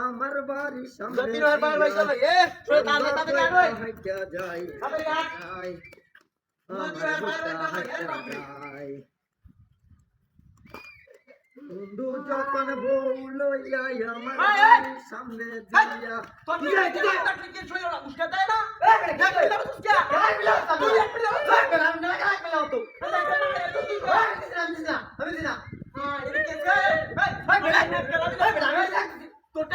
আমার বাড়ি সামনে যতীন ভাই চলো। এ চলে হাইটা যাই। যাই ভাই যাই বন্ধু যখন বউ লইয়া আমার সামনে দিয়া তোর কি রে কি রে তুই কি ছয় না মুস্কা দেয় না এ দেখ না মুস্কা গাই বিলা তুই এক বিলা তুই গাই বিলা গাই বিলা তো আরে তুই তুই আমি দিনা আমি দিনা হ্যাঁ এটা কে রে ভাই ভাই বিলা গেলা বিলা বিলা গাই তোটাই নে গেলা বিলা গাই আমার কি আমি এটা দিই মানে তাকে কোন কথা সেটা দেয় না এটা বাতি মানে আমি আর কিছু না না কোন দিলা মানে কিরা কে দেয় আমি আর কিছু কে বলটা দেখছে কীভাবে উপর বার উড়াবা দাও দাও ভাই আমি করে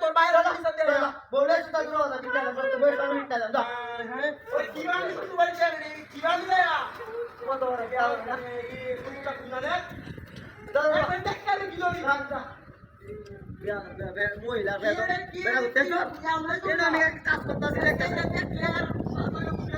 ভাই মায়ের করতে মই না না দাও কি রে কারা আমার কি কি কি তোর বলে সুতা দুটো কথা ঠিক আছে তো বসে আমি নিতে যাও ওই কীভাবে তুই বাড়ি যাবি কীভাবে যায় কত বড় না দাও দেখ কেন কি বিয়া বিয়া বিয়া মহিলা বিয়া তো বিয়া করতে তো এটা আমি একটা কাজ করতেছি রে কাজ ভাই মা আরেকটা আইলে বেরা মাথা লাগাই গেল কাজ করতেছি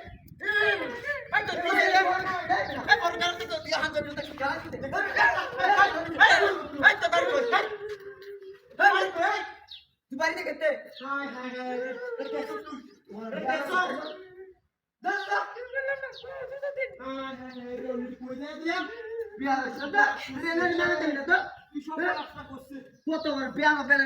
তুই বাড়িতে খেতে বিয়া কত বিয়া হবে না